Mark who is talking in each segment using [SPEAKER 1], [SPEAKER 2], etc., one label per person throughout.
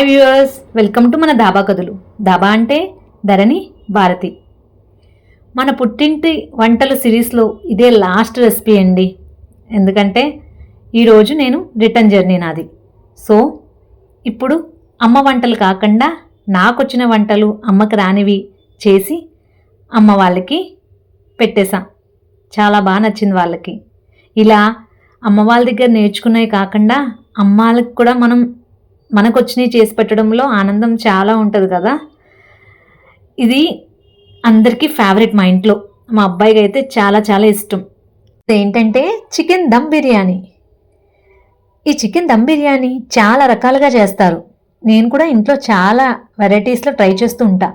[SPEAKER 1] Hi viewers welcome to మన దాబా కథలు. దాబా అంటే ధరణి భారతి. మన పుట్టింటి వంటలు సిరీస్లో ఇదే లాస్ట్ రెసిపీ అండి. ఎందుకంటే ఈరోజు నేను రిటర్న్ జర్నీ నాది. సో ఇప్పుడు అమ్మ వంటలు కాకుండా నాకు వచ్చిన వంటలు అమ్మకి రానివి చేసి అమ్మ వాళ్ళకి పెట్టేశాం. చాలా బాగా నచ్చింది వాళ్ళకి. ఇలా అమ్మ వాళ్ళ దగ్గర నేర్చుకున్నవి కాకుండా అమ్మాలకు కూడా మనం మనకు వచ్చినవి చేసి పెట్టడంలో ఆనందం చాలా ఉంటుంది కదా. ఇది అందరికీ ఫేవరెట్ మా ఇంట్లో. మా అబ్బాయికి అయితే చాలా చాలా ఇష్టం. ఏంటంటే చికెన్ దమ్ బిర్యానీ. ఈ చికెన్ దమ్ బిర్యానీ చాలా రకాలుగా చేస్తారు. నేను కూడా ఇంట్లో చాలా వెరైటీస్లో ట్రై చేస్తూ ఉంటా.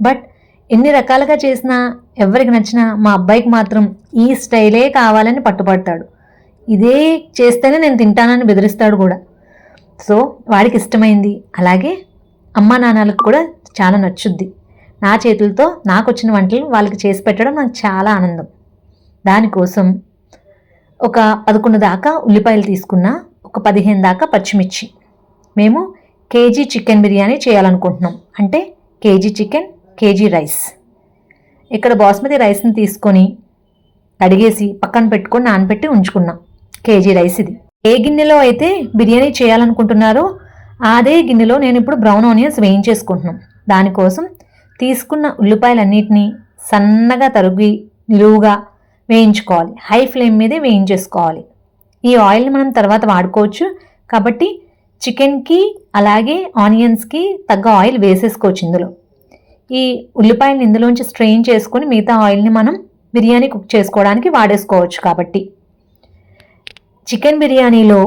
[SPEAKER 1] బట్ ఎన్ని రకాలుగా చేసినా ఎవరికి నచ్చినా మా అబ్బాయికి మాత్రం ఈ స్టైలే కావాలని పట్టుపడతాడు ఇదే చేస్తేనే నేను తింటానని బెదిరిస్తాడు కూడా. సో వాడికి ఇష్టమైంది. అలాగే అమ్మా నాన్నలకు కూడా చాలా నచ్చుద్ది. నా చేతులతో నాకు వచ్చిన వంటలు వాళ్ళకి చేసి పెట్టడం నాకు చాలా ఆనందం. దానికోసం ఒక పదకొండు దాకా ఉల్లిపాయలు తీసుకున్న ఒక పదిహేను దాకా పచ్చిమిర్చి. మేము కేజీ చికెన్ బిర్యానీ చేయాలనుకుంటున్నాం. అంటే కేజీ చికెన్ కేజీ రైస్. ఇక్కడ బాస్మతి రైస్ని తీసుకొని కడిగేసి పక్కన పెట్టుకొని నానబెట్టి ఉంచుకున్నాం. కేజీ రైస్ ఇది. ఏ గిన్నెలో అయితే బిర్యానీ చేయాలనుకుంటున్నారో అదే గిన్నెలో నేను ఇప్పుడు బ్రౌన్ ఆనియన్స్ వేయించేసుకుంటున్నాం. దానికోసం తీసుకున్న ఉల్లిపాయలన్నిటినీ సన్నగా తరిగి నిలువుగా వేయించుకోవాలి. హై ఫ్లేమ్ మీదే వేయించేసుకోవాలి. ఈ ఆయిల్ని మనం తర్వాత వాడుకోవచ్చు. కాబట్టి చికెన్కి అలాగే ఆనియన్స్కి తగ్గ ఆయిల్ వేసేసుకోవచ్చు ఇందులో. ఈ ఉల్లిపాయలు ఇందులోంచి స్ట్రెయిన్ చేసుకొని మిగతా ఆయిల్ని మనం బిర్యానీ కుక్ చేసుకోవడానికి వాడేసుకోవచ్చు కాబట్టి. చికెన్ బిర్యానీలో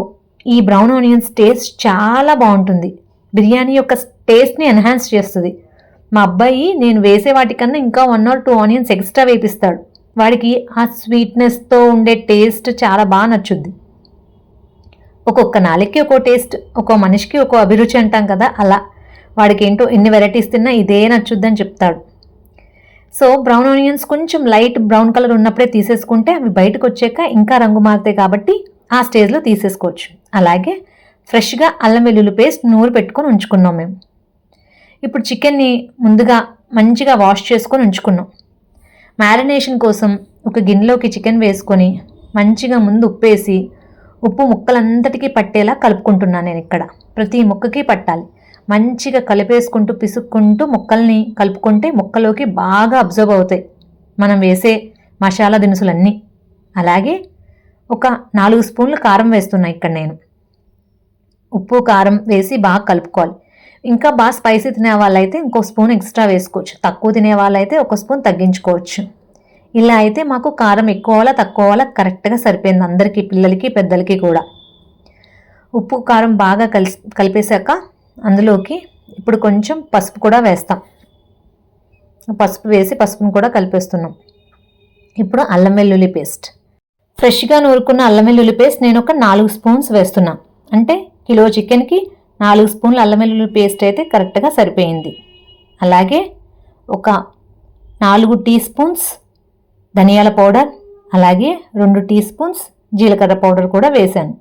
[SPEAKER 1] ఈ బ్రౌన్ ఆనియన్స్ టేస్ట్ చాలా బాగుంటుంది. బిర్యానీ యొక్క టేస్ట్ని ఎన్హాన్స్ చేస్తుంది. మా అబ్బాయి నేను వేసే వాటికన్నా ఇంకా one or two onions extra వేపిస్తాడు. వాడికి ఆ స్వీట్నెస్తో ఉండే టేస్ట్ చాలా బాగా నచ్చుద్ది. ఒక్కొక్క నాలుగుకి ఒక్కో టేస్ట్ ఒక్కో మనిషికి ఒక్కో అభిరుచి అంటాం కదా అలా. వాడికి ఏంటో ఎన్ని వెరైటీస్ తిన్నా ఇదే నచ్చుద్దని చెప్తాడు. సో బ్రౌన్ ఆనియన్స్ కొంచెం లైట్ బ్రౌన్ కలర్ ఉన్నప్పుడే తీసేసుకుంటే అవి బయటకు వచ్చాక ఇంకా రంగు మారుతాయి కాబట్టి ఆ స్టేజ్లో తీసేసుకోవచ్చు. అలాగే ఫ్రెష్గా అల్లం వెల్లుల్లి పేస్ట్ నూరు పెట్టుకొని ఉంచుకున్నాం మేము. ఇప్పుడు చికెన్ని ముందుగా మంచిగా వాష్ చేసుకొని ఉంచుకున్నాం. మ్యారినేషన్ కోసం ఒక గిన్నెలోకి చికెన్ వేసుకొని మంచిగా ముందు ఉప్పేసి ఉప్పు ముక్కలంతటికీ పట్టేలా కలుపుకుంటున్నాను నేను ఇక్కడ. ప్రతి ముక్కకి పట్టాలి. మంచిగా కలిపేసుకుంటూ పిసుక్కుంటూ ముక్కల్ని కలుపుకుంటే ముక్కలోకి బాగా అబ్జర్వ్ అవుతాయి. మనం వేసే మసాలా దినుసులన్నీ. అలాగే ఒక నాలుగు స్పూన్లు కారం వేస్తున్నా ఇక్కడ నేను. ఉప్పు కారం వేసి బాగా కలుపుకోవాలి. ఇంకా బాగా స్పైసీ తినే వాళ్ళైతే ఇంకో స్పూన్ ఎక్స్ట్రా వేసుకోవచ్చు. తక్కువ తినే వాళ్ళైతే ఒక స్పూన్ తగ్గించుకోవచ్చు. ఇలా అయితే మాకు కారం ఎక్కువ వాళ్ళ తక్కువ కరెక్ట్గా సరిపోయింది అందరికీ పిల్లలకి పెద్దలకి కూడా. ఉప్పు కారం బాగా కలిసి కలిపేశాక అందులోకి ఇప్పుడు కొంచెం పసుపు కూడా వేస్తాం. పసుపు వేసి పసుపును కూడా కలిపేస్తున్నాం. ఇప్పుడు అల్లం వెల్లుల్లి పేస్ట్. ఫ్రెష్గా నూరుకున్న అల్లం వెల్లుల్లి పేస్ట్ నేను ఒక నాలుగు స్పూన్స్ వేస్తున్నా. అంటే కిలో చికెన్కి నాలుగు స్పూన్ల అల్లం వెల్లుల్లి పేస్ట్ అయితే కరెక్ట్గా సరిపోయింది. అలాగే ఒక నాలుగు టీ స్పూన్స్ ధనియాల పౌడర్ అలాగే రెండు టీ స్పూన్స్ జీలకర్ర పౌడర్ కూడా వేశాను.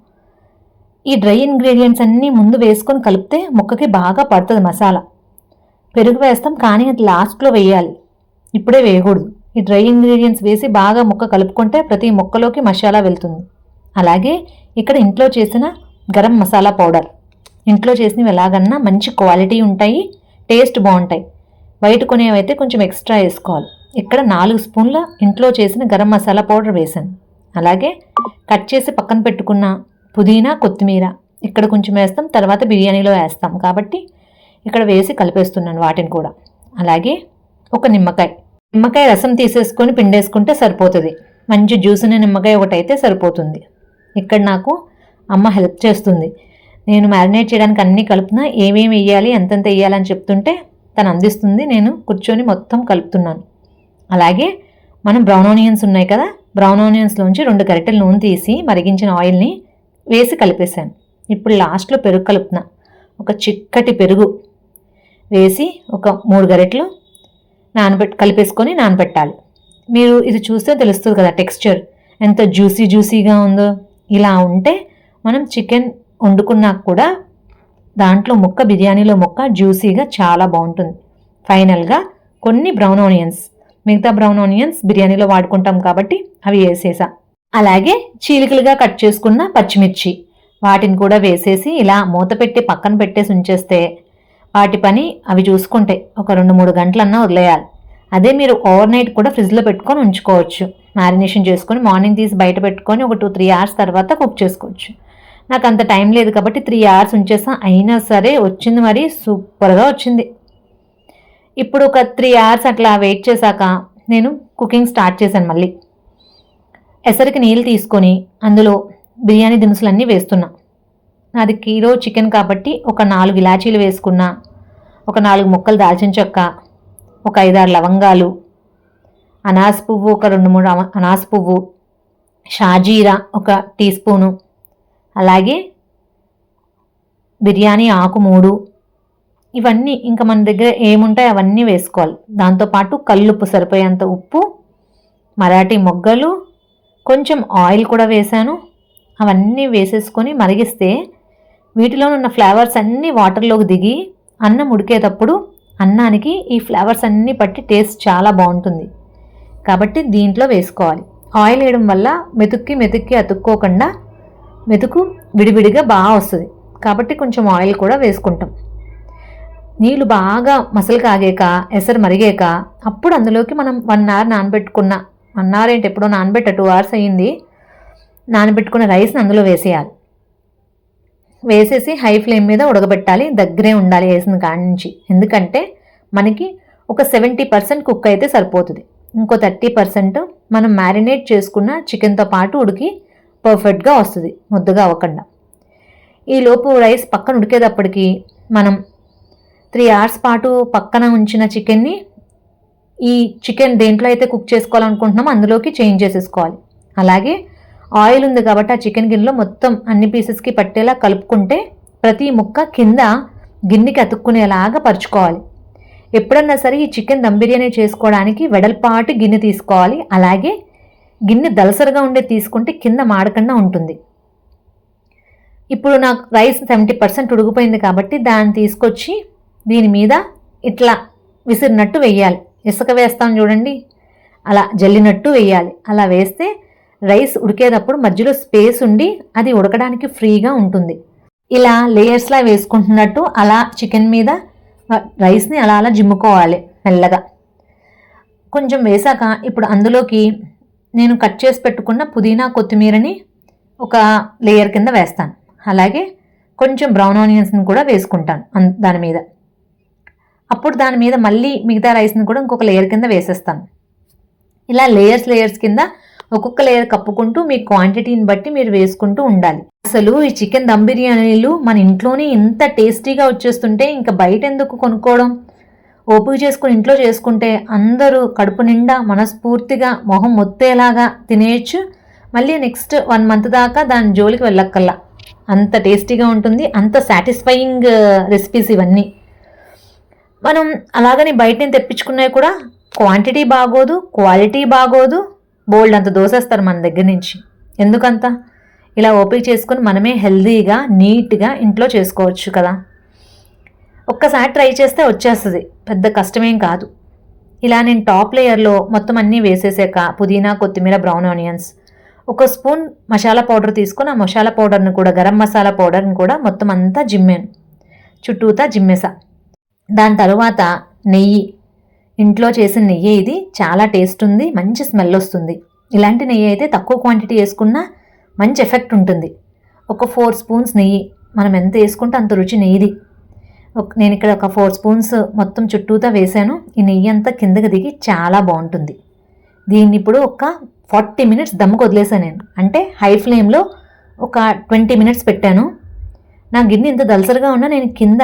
[SPEAKER 1] ఈ డ్రై ఇంగ్రీడియంట్స్ అన్నీ ముందు వేసుకొని కలిపితే ముక్కకి బాగా పడుతుంది మసాలా. పెరుగు వేస్తాం కానీ అది లాస్ట్లో వేయాలి. ఇప్పుడే వేయకూడదు. ఈ డ్రై ఇంగ్రీడియంట్స్ వేసి బాగా ముక్క కలుపుకుంటే ప్రతి ముక్కలోకి మసాలా వెళ్తుంది. అలాగే ఇక్కడ ఇంట్లో చేసిన గరం మసాలా పౌడర్. ఇంట్లో చేసినవి ఎలాగన్నా మంచి క్వాలిటీ ఉంటాయి టేస్ట్ బాగుంటాయి. బయట కొనేవైతే కొంచెం ఎక్స్ట్రా వేసుకోవాలి. ఇక్కడ నాలుగు స్పూన్ల ఇంట్లో చేసిన గరం మసాలా పౌడర్ వేసాను అలాగే కట్ చేసి పక్కన పెట్టుకున్న పుదీనా కొత్తిమీర ఇక్కడ కొంచెం వేస్తాం తర్వాత బిర్యానీలో వేస్తాం. కాబట్టి ఇక్కడ వేసి కలిపేస్తున్నాను వాటిని కూడా. అలాగే ఒక నిమ్మకాయ. నిమ్మకాయ రసం తీసేసుకొని పిండేసుకుంటే సరిపోతుంది. మంచి జ్యూస్ని నిమ్మకాయ ఒకటి అయితే సరిపోతుంది. ఇక్కడ నాకు అమ్మ హెల్ప్ చేస్తుంది. నేను మ్యారినేట్ చేయడానికి అన్నీ కలుపుతున్నా ఏమేమి వేయాలి ఎంతెంత వేయాలని చెప్తుంటే తను అందిస్తుంది. నేను కూర్చొని మొత్తం కలుపుతున్నాను. అలాగే మనం బ్రౌన్ ఆనియన్స్ ఉన్నాయి కదా బ్రౌన్ ఆనియన్స్లోంచి రెండు గరిటెల నూనె తీసి మరిగించిన ఆయిల్ని వేసి కలిపేశాను. ఇప్పుడు లాస్ట్లో పెరుగు కలుపుతున్నా. ఒక చిక్కటి పెరుగు వేసి ఒక మూడు గరిటెలు నానబెట్టి కలిపేసుకొని నానబెట్టాలి. మీరు ఇది చూస్తే తెలుస్తుంది కదా టెక్స్చర్. ఎంత జ్యూసీ జ్యూసీగా ఉందో. ఇలా ఉంటే మనం చికెన్ వండుకున్నాక కూడా దాంట్లో ముక్క బిర్యానీలో ముక్క జ్యూసీగా చాలా బాగుంటుంది. ఫైనల్గా కొన్ని బ్రౌన్ ఆనియన్స్. మిగతా బ్రౌన్ ఆనియన్స్ బిర్యానీలో వాడుకుంటాం కాబట్టి అవి వేసేసా. అలాగే చీలికలుగా కట్ చేసుకున్న పచ్చిమిర్చి. వాటిని కూడా వేసేసి ఇలా మూత పెట్టి పక్కన పెట్టేసి ఉంచేస్తే వాటి పని అవి చూసుకుంటే ఒక రెండు మూడు గంటలన్నా వదిలేయాలి. అదే మీరు ఓవర్ నైట్ కూడా ఫ్రిడ్జ్లో పెట్టుకొని ఉంచుకోవచ్చు. మ్యారినేషన్ చేసుకొని మార్నింగ్ తీసి బయట పెట్టుకొని ఒక టూ త్రీ అవర్స్ తర్వాత కుక్ చేసుకోవచ్చు. నాకు అంత టైం లేదు కాబట్టి త్రీ అవర్స్ ఉంచేసా అయినా సరే వచ్చింది మరి సూపర్గా వచ్చింది. ఇప్పుడు ఒక త్రీ అవర్స్ అట్లా వెయిట్ చేశాక నేను కుకింగ్ స్టార్ట్ చేశాను మళ్ళీ. ఎసరికి నీళ్ళు తీసుకొని అందులో బిర్యానీ దినుసులన్నీ వేస్తున్నా. నాది కిలో చికెన్ కాబట్టి ఒక నాలుగు ఇలాచీలు వేసుకున్నా ఒక నాలుగు ముక్కలు దాల్చిన చెక్క ఒక ఐదారు లవంగాలు అనాస పువ్వు ఒక రెండు మూడు అవ- అనాస పువ్వు షాజీరా ఒక టీ స్పూను అలాగే బిర్యానీ ఆకు మూడు. ఇవన్నీ ఇంకా మన దగ్గర ఏముంటాయి అవన్నీ వేసుకోవాలి. దాంతోపాటు కల్లుప్పు సరిపోయేంత ఉప్పు మరాఠీ మొగ్గలు కొంచెం ఆయిల్ కూడా వేశాను అవన్నీ వేసేసుకొని మరిగిస్తే వీటిలో ఉన్న ఫ్లేవర్స్ అన్నీ వాటర్లోకి దిగి అన్నం ఉడికేటప్పుడు అన్నానికి ఈ ఫ్లేవర్స్ అన్నీ పట్టి టేస్ట్ చాలా బాగుంటుంది. కాబట్టి దీంట్లో వేసుకోవాలి. ఆయిల్ వేయడం వల్ల మెతుక్కి మెతుక్కి అతుక్కోకుండా మెతుకు విడివిడిగా బాగా వస్తుంది. కాబట్టి కొంచెం ఆయిల్ కూడా వేసుకుంటాం. నీళ్ళు బాగా మసలు కాగాక ఎసరు మరిగాక అప్పుడు అందులోకి మనం వన్ అవర్ నానబెట్టుకున్న వన్ అవర్ ఏంటి ఎప్పుడో నానబెట్ట టూ అవర్స్ అయ్యింది నానబెట్టుకున్న రైస్ని అందులో వేసేయాలి. వేసేసి హై ఫ్లేమ్ మీద ఉడకబెట్టాలి. దగ్గరే ఉండాలి వేసిన కాడి నుంచి ఎందుకంటే మనకి ఒక సెవెంటీ పర్సెంట్ కుక్ అయితే సరిపోతుంది. ఇంకో థర్టీ పర్సెంట్ మనం మ్యారినేట్ చేసుకున్న చికెన్తో పాటు ఉడికి పర్ఫెక్ట్గా వస్తుంది. ముద్దగా అవ్వకుండా. ఈ లోపు రైస్ పక్కన ఉడికేటప్పటికి మనం త్రీ అవర్స్ పాటు పక్కన ఉంచిన చికెన్ని ఈ చికెన్ దేంట్లో అయితే కుక్ చేసుకోవాలనుకుంటున్నామో అందులోకి చేంజ్ చేసేసుకోవాలి. అలాగే ఆయిల్ ఉంది కాబట్టి ఆ చికెన్ గిన్నెలో మొత్తం అన్ని పీసెస్కి పట్టేలా కలుపుకుంటే ప్రతి ముక్క కింద గిన్నెకి అతుక్కునేలాగా పరుచుకోవాలి. ఎప్పుడన్నా సరే ఈ చికెన్ దమ్ బిర్యానీ చేసుకోవడానికి వెడల్పాటి గిన్నె తీసుకోవాలి. అలాగే గిన్నె దలసరిగా ఉండే తీసుకుంటే కింద మాడకుండా ఉంటుంది. ఇప్పుడు నాకు రైస్ సెవెంటీ పర్సెంట్ ఉడిగిపోయింది కాబట్టి దాన్ని తీసుకొచ్చి దీని మీద ఇట్లా విసిరినట్టు వెయ్యాలి ఇసుక వేస్తాం చూడండి. అలా జల్లినట్టు వేయాలి. అలా వేస్తే రైస్ ఉడికేటప్పుడు మధ్యలో స్పేస్ ఉండి అది ఉడకడానికి ఫ్రీగా ఉంటుంది. ఇలా లేయర్స్లా వేసుకుంటున్నట్టు అలా చికెన్ మీద రైస్ని అలా అలా జిమ్ముకోవాలి మెల్లగా. కొంచెం వేసాక ఇప్పుడు అందులోకి నేను కట్ చేసి పెట్టుకున్న పుదీనా కొత్తిమీరని ఒక లేయర్ కింద వేస్తాను. అలాగే కొంచెం బ్రౌన్ ఆనియన్స్ని కూడా వేసుకుంటాను అన్- దాని మీద. అప్పుడు దాని మీద మళ్ళీ మిగతా రైస్ని కూడా ఇంకొక లేయర్ కింద వేసేస్తాను. ఇలా లేయర్స్ లేయర్స్ కింద ఒక్కొక్క లేయర్ కప్పుకుంటూ మీ క్వాంటిటీని బట్టి మీరు వేసుకుంటూ ఉండాలి. అసలు ఈ చికెన్ దమ్ బిర్యానీలు మన ఇంట్లోనే ఇంత టేస్టీగా వచ్చేస్తుంటే ఇంకా బయట ఎందుకు కొనుక్కోవడం? ఓపిక చేసుకుని ఇంట్లో చేసుకుంటే అందరూ కడుపు నిండా మనస్ఫూర్తిగా మొహం మొత్తేలాగా తినేయచ్చు. మళ్ళీ నెక్స్ట్ వన్ మంత్ దాకా దాని జోలికి వెళ్ళక్కల్లా అంత టేస్టీగా ఉంటుంది అంత సాటిస్ఫైయింగ్ రెసిపీస్ ఇవన్నీ. మనం అలాగని బయట నుంచి తెప్పించుకున్నవి కూడా క్వాంటిటీ బాగోదు క్వాలిటీ బాగోదు బోల్డ్ అంత దోసేస్తారు మన దగ్గర నుంచి. ఎందుకంత? ఇలా ఓపిక చేసుకొని మనమే హెల్తీగా నీట్గా ఇంట్లో చేసుకోవచ్చు కదా. ఒక్కసారి ట్రై చేస్తే వచ్చేస్తుంది. పెద్ద కష్టమేం కాదు. ఇలా నేను టాప్ లేయర్లో మొత్తం అన్నీ వేసేసాక పుదీనా కొత్తిమీర బ్రౌన్ ఆనియన్స్. ఒక స్పూన్ మసాలా పౌడర్ తీసుకొని ఆ మసాలా పౌడర్ని కూడా గరం మసాలా పౌడర్ని కూడా మొత్తం అంతా జిమ్మాను. చుట్టూతా జిమ్మేసా. దాని తరువాత నెయ్యి ఇంట్లో చేసిన నెయ్యి ఇది. చాలా టేస్ట్ ఉంది. మంచి స్మెల్ వస్తుంది. ఇలాంటి నెయ్యి అయితే తక్కువ క్వాంటిటీ వేసుకున్నా మంచి ఎఫెక్ట్ ఉంటుంది. ఒక ఫోర్ స్పూన్స్ నెయ్యి. మనం ఎంత వేసుకుంటే అంత రుచి నెయ్యిది. ఒక- నేను ఇక్కడ ఒక ఫోర్ స్పూన్స్ మొత్తం చుట్టూతా వేసాను ఈ నెయ్యి అంతా కిందకి దిగి చాలా బాగుంటుంది. దీన్ని ఇప్పుడు ఒక ఫార్టీ మినిట్స్ దమ్ముకు వదిలేసాను నేను. అంటే హై ఫ్లేమ్లో ఒక ట్వంటీ మినిట్స్ పెట్టాను. నా గిన్నె ఇంత దలసరిగా ఉన్నా నేను కింద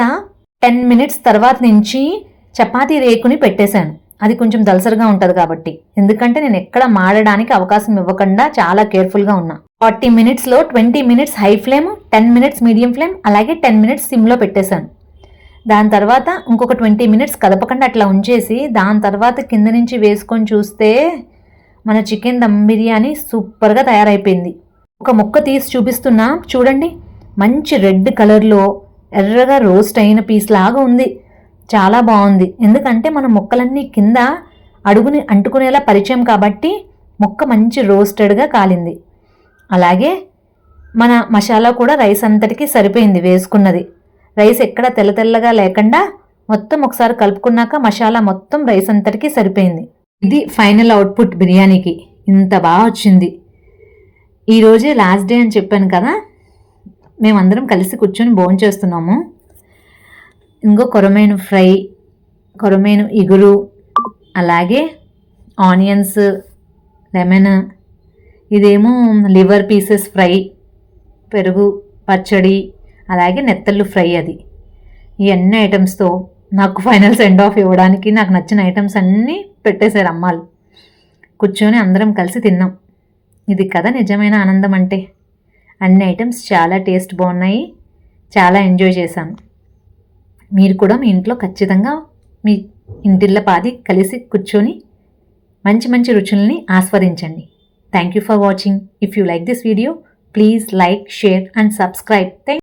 [SPEAKER 1] టెన్ మినిట్స్ తర్వాత నుంచి చపాతీ రేకుని పెట్టేశాను. అది కొంచెం దలసరిగా ఉంటుంది కాబట్టి. ఎందుకంటే నేను ఎక్కడ మాడడానికి అవకాశం ఇవ్వకుండా చాలా కేర్ఫుల్గా ఉన్నా. ఫార్టీ మినిట్స్లో twenty minutes high flame ten minutes medium flame అలాగే టెన్ మినిట్స్ సిమ్లో పెట్టేశాను. దాని తర్వాత ఇంకొక ట్వంటీ మినిట్స్ కదపకుండా అట్లా ఉంచేసి దాని తర్వాత కింద నుంచి వేసుకొని చూస్తే మన చికెన్ దమ్ బిర్యానీ సూపర్గా తయారైపోయింది. ఒక ముక్క తీసి చూపిస్తున్నా. చూడండి మంచి రెడ్ కలర్లో ఎర్రగా రోస్ట్ అయిన పీస్ లాగా ఉంది. చాలా బాగుంది. ఎందుకంటే మన ముక్కలన్నీ కింద అడుగుని అంటుకునేలా పరిచయం కాబట్టి ముక్క మంచి రోస్టెడ్గా కాలింది. అలాగే మన మసాలా కూడా రైస్ అంతటికి సరిపోయింది వేసుకున్నది. రైస్ ఎక్కడ తెల్ల తెల్లగా లేకుండా మొత్తం ఒకసారి కలుపుకున్నాక మసాలా మొత్తం రైస్ అంతటికి సరిపోయింది. ఇది ఫైనల్ అవుట్పుట్ బిర్యానీకి. ఇంత బాగా వచ్చింది. ఈరోజే లాస్ట్ డే అని చెప్పాను కదా. మేమందరం కలిసి కూర్చొని భోంచేస్తున్నాము. ఇంకో కొరమేను ఫ్రై కొరమేను ఇగురు అలాగే ఆనియన్స్ లెమన్ ఇదేమో లివర్ పీసెస్ ఫ్రై పెరుగు పచ్చడి అలాగే నెత్తళ్ళు ఫ్రై అది. ఈ అన్ని ఐటమ్స్తో నాకు ఫైనల్ సెండ్ ఆఫ్ ఇవ్వడానికి నాకు నచ్చిన ఐటమ్స్ అన్నీ పెట్టేశారు అమ్మాలు. కూర్చొని అందరం కలిసి తిన్నాం. ఇది కదా నిజమైన ఆనందం అంటే. అన్ని ఐటమ్స్ చాలా టేస్ట్ బాగున్నాయి. చాలా ఎంజాయ్ చేశాను మీరు కూడా మీ ఇంట్లో ఖచ్చితంగా మీ ఇంటిళ్ళ పాది కలిసి కూర్చొని మంచి మంచి రుచుల్ని ఆస్వాదించండి. Thank you for watching if you like this video please like share and subscribe thank